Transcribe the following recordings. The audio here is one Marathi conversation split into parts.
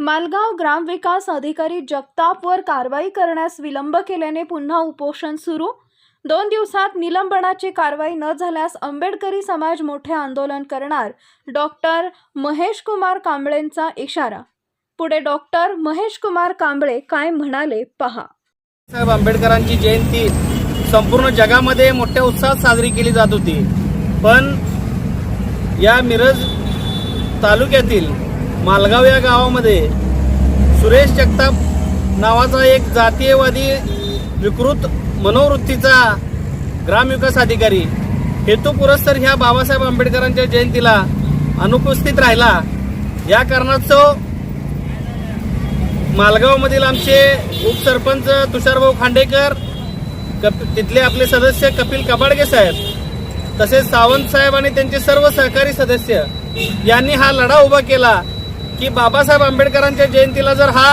मालगाव ग्रामविकास अधिकारी जगतापवर कारवाई करण्यास विलंब केल्याने पुन्हा उपोषण सुरू. दोन दिवसात निलंबनाची कारवाई न झाल्यास आंबेडकरी समाज मोठे आंदोलन करणार. डॉक्टर महेश कुमार कांबळेंचा इशारा. पुढे डॉक्टर महेश कुमार कांबळे काय म्हणाले पहा. साहेब आंबेडकरांची जयंती संपूर्ण जगामध्ये मोठ्या उत्साहात साजरी केली जात होती. पण या मिरज तालुक्यातील मालगाव या गावामध्ये सुरेश जगताप नावाचा एक जातीयवादी विकृत मनोवृत्तीचा ग्रामविकास अधिकारी हेतू पुरस्तर ह्या बाबासाहेब आंबेडकरांच्या जयंतीला अनुपस्थित राहिला. या कारणास्तव मालगावमधील आमचे उपसरपंच तुषारभाऊ खांडेकर कप तिथले आपले सदस्य कपिल कबाडगे साहेब तसेच सावंत साहेब आणि त्यांचे सर्व सहकारी सदस्य यांनी हा लढा उभा केला. की बाबासाहेब आंबेडकरांच्या जयंतीला जर हा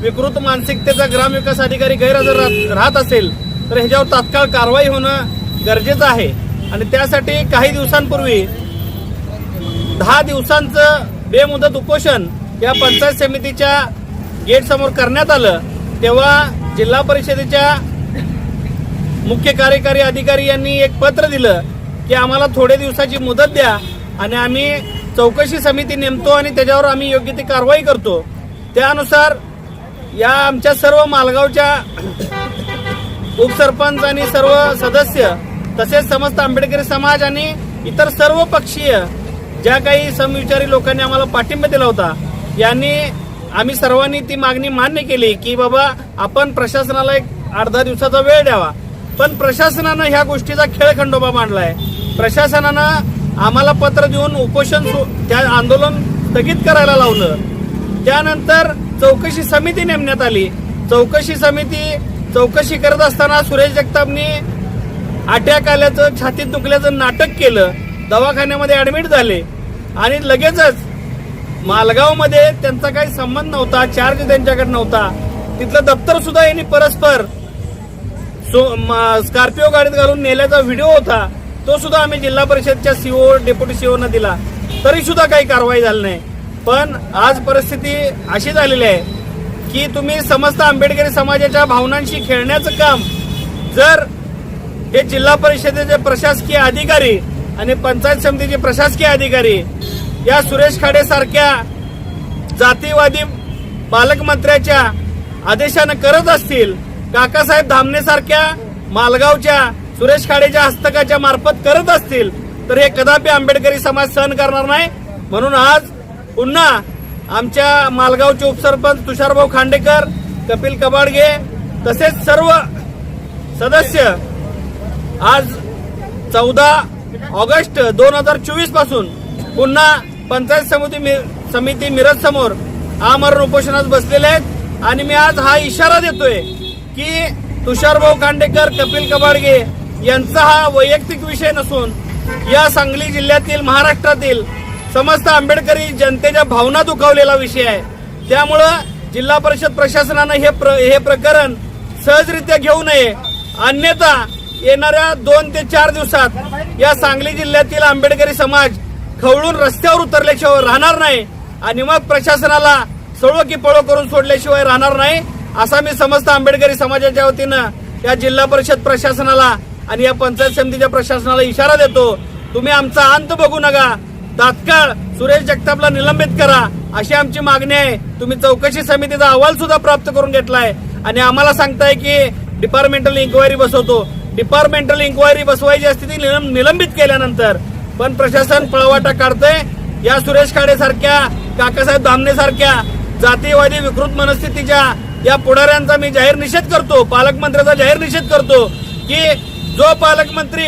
विकृत मानसिकतेचा ग्रामविकास अधिकारी गैरहजर राहत- राहत असेल तर ह्याच्यावर तात्काळ कारवाई होणं गरजेचं आहे. आणि त्यासाठी काही दिवसांपूर्वी दहा दिवसांचं बेमुदत उपोषण या पंचायत समितीच्या गेटसमोर करण्यात आलं तेव्हा जिल्हा परिषदेच्या मुख्य कार्यकारी अधिकारी यांनी एक पत्र दिलं की आम्हाला थोडे दिवसाची मुदत द्या आणि आम्ही चौकशी समिती नेमतो आणि त्याच्यावर आम्ही योग्य ती कारवाई करतो. त्यानुसार या आमच्या सर्व मालगावच्या उपसरपंच आणि सर्व सदस्य तसेच समस्त आंबेडकरी समाज आणि इतर सर्व पक्षीय ज्या काही समविचारी लोकांनी आम्हाला पाठिंबा दिला होता यांनी आम्ही सर्वांनी ती मागणी मान्य केली की बाबा आपण प्रशासनाला एक अर्धा दिवसाचा वेळ द्यावा. पण प्रशासनानं ह्या गोष्टीचा खेळ खंडोबा मांडलाय. प्रशासनानं आम्हाला पत्र देऊन उपोषण सु- त्या आंदोलन स्थगित करायला लावलं. त्यानंतर चौकशी समिती नेमण्यात आली. चौकशी समिती चौकशी करत असताना सुरेश जगतापनी अटॅक आल्याचं छातीत दुखल्याचं नाटक केलं. दवाखान्यामध्ये ऍडमिट झाले. आणि लगेचच मालगावमध्ये त्यांचा काही संबंध नव्हता चार्ज त्यांच्याकडे नव्हता. तिथलं दप्तर सुद्धा यांनी परस्पर सो म- स्कॉर्पिओ गाडीत घालून नेल्याचा व्हिडिओ होता. तो सुद्धा आम्ही जिल्हा परिषदच्या सीओ डेप्युटी सीओ न दिला. तरी सुद्धा काही कारवाई झाली नाही. पण आज परिस्थिती अशी झालेली आहे की तुम्ही समस्त आंबेडकरी समाजाच्या भावनांशी खेळण्याचं काम जर हे जिल्हा परिषदेचे प्रशासकीय अधिकारी आणि पंचायत समितीचे प्रशासकीय अधिकारी या सुरेश खाडे सारख्या जातीवादी पालकमंत्र्याच्या आदेशानं करत असतील काकासाहेब धामणे सारख्या मालगावच्या सुरेश खाडेच्या हस्तकाच्या मार्फत करत असतील तर हे कदापि आंबेडकरी समाज सहन करणार नाही. म्हणून आज पुन्हा आमच्या मालगावचे उपसरपंच तुषारभाऊ खांडेकर कपिल कबाडगे तसेच सर्व सदस्य आज चौदा ऑगस्ट दोन हजार चोवीसपासून पुन्हा पंचायत समिती मि- समिती मिरज समोर आमरण उपोषणात बसलेले आहेत. आणि मी आज हा इशारा देतोय की तुषारभाऊ खांडेकर कपिल कबाडगे यांचा हा वैयक्तिक विषय नसून या सांगली जिल्ह्यातील महाराष्ट्रातील समस्त आंबेडकरी जनतेच्या भावना दुखावलेला विषय आहे. त्यामुळं जिल्हा परिषद प्रशासनानं हे प्र, हे प्रकरण सहजरित्या घेऊ नये. अन्यथा येणाऱ्या दोन ते चार दिवसात या सांगली जिल्ह्यातील आंबेडकरी समाज खवळून रस्त्यावर उतरल्याशिवाय राहणार नाही आणि मग प्रशासनाला सळो की पळो करून सोडल्याशिवाय राहणार नाही असा मी समस्त आंबेडकरी समाजाच्या वतीनं या जिल्हा परिषद प्रशासनाला आणि या पंचायत समितीच्या प्रशासनाला इशारा देतो तुम्ही आमचा अंत बघू नका. तात्काळ सुरेश जगतापला निलंबित करा. अशी आमची मागणी आहे. तुम्ही चौकशी समितीचा अहवाल सुद्धा प्राप्त करून घेतलाय. आणि आम्हाला सांगताय की डिपार्टमेंटल इन्क्वायरी बसवतो. डिपार्टमेंटल इन्क्वायरी बसवायची असते ती निलंबित केल्यानंतर. पण प्रशासन पळवाटा काढतंय. या सुरेश खाडे सारख्या काकासाहेब दामणे सारख्या जातीयवादी विकृत मनस्थितीच्या या पुढाऱ्यांचा मी जाहीर निषेध करतो. पालकमंत्र्याचा जाहीर निषेध करतो की जो पालकमंत्री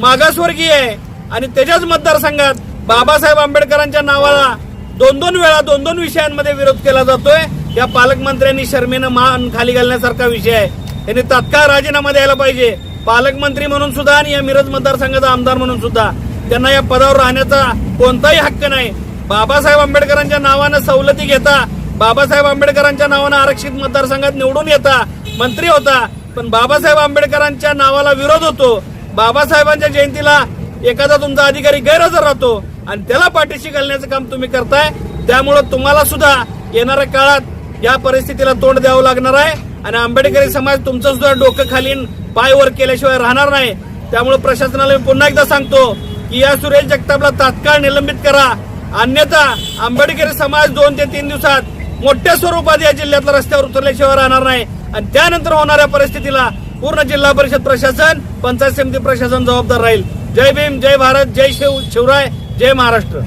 मागासवर्गीय आहे आणि त्याच्याच मतदारसंघात बाबासाहेब आंबेडकरांच्या नावाला दोन दोन वेळा दोन दोन विषयांमध्ये विरोध केला जातोय. या पालकमंत्र्यांनी शर्मेनं मान खाली घालण्यासारखा विषय आहे. त्यांनी तात्काळ राजीनामा द्यायला पाहिजे. पालकमंत्री म्हणून सुद्धा आणि या मिरज मतदारसंघाचा आमदार म्हणून सुद्धा त्यांना या पदावर राहण्याचा कोणताही हक्क नाही. बाबासाहेब आंबेडकरांच्या नावानं सवलती घेता बाबासाहेब आंबेडकरांच्या नावानं आरक्षित मतदारसंघात निवडून येता मंत्री होता पण बाबासाहेब आंबेडकरांच्या नावाला विरोध होतो. बाबासाहेबांच्या जयंतीला एखादा तुमचा अधिकारी गैरहजर राहतो आणि त्याला पाठीशी घालण्याचं काम तुम्ही करताय. त्यामुळं तुम्हाला सुद्धा येणाऱ्या काळात या परिस्थितीला तोंड द्यावं लागणार आहे. आणि आंबेडकरी समाज तुमचं सुद्धा डोकं खालीन पाय वर केल्याशिवाय राहणार नाही. त्यामुळे प्रशासनाला मी पुन्हा एकदा सांगतो की या सुरेश जगतापला तात्काळ निलंबित करा. अन्यथा आंबेडकरी समाज दोन ते तीन दिवसात मोठ्या स्वरूपात या जिल्ह्यातल्या रस्त्यावर उतरल्याशिवाय राहणार नाही. आणि त्यानंतर होणाऱ्या परिस्थितीला पूर्ण जिल्हा परिषद प्रशासन पंचायत समिती प्रशासन जबाबदार राहील. जय भीम जय भारत जय शिव शिवराय जय महाराष्ट्र.